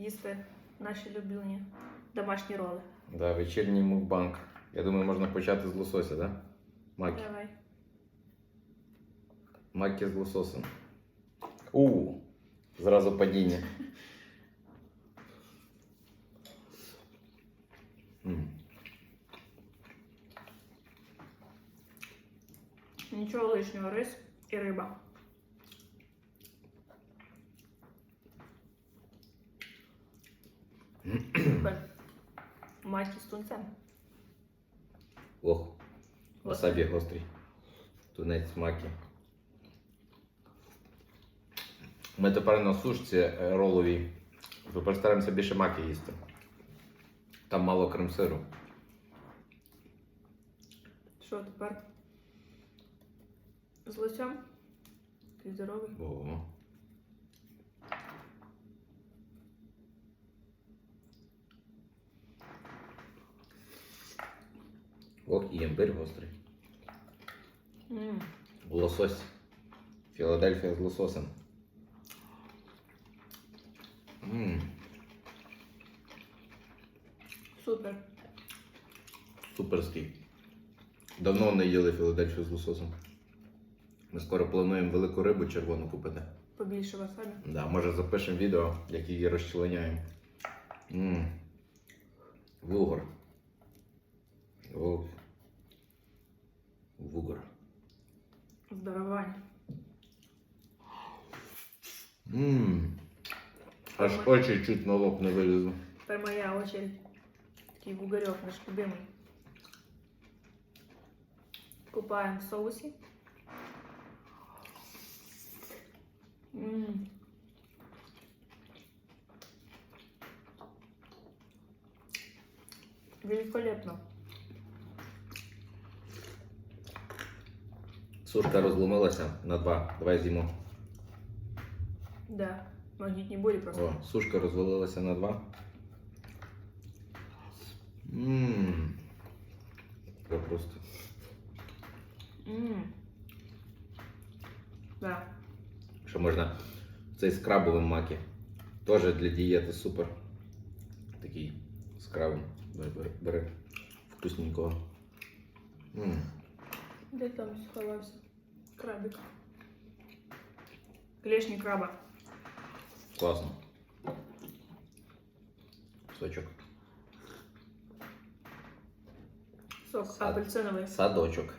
їсти наші улюблені домашні роли. Да, вечірній мукбанк. Я думаю, можна почати з лосося, да? Макі. Давай. Макі з лососем. У, зразу падіння. М. Нічого лишнього, рис і риба. Маті з тунцем. Ох, васабі гострий. Тунець макі. Ми тепер на сушці е, роловій. Тепер стараємося більше маки їсти. Там мало крем-сиру. Що тепер? З лосем? Ти здоровий? О. Ох, і імбир гострий. М, Лосось. Філадельфія з лососем. Ммм, Супер. суперський. Давно не їли Філадельфію з лососем. Ми скоро плануємо велику рибу червону купити. Побільше васабі. Да, може запишемо відео, як її розчленяємо. Вугор. Вугор. Здоровань. Ммм. Аж очі чуть на лоб не вилізли. Тепер моя очередь. Такий вугарек наш любимий. Купаємо в соусі. М. Великолепно. Сушка розломилася на два. Давай з'їмо. Да. Магнітні бурі просто. О, сушка розвалилася на два. Ммм. Це просто. М. Да. Що можна цей з крабовим макі. Теж для дієти супер. Такий з крабом. Давай бери. Вкусненького. Ммм. Де там сховався? Крабик. Клешні краба. Класно. Сочок. Сок Сад. апельсиновий. Садочок.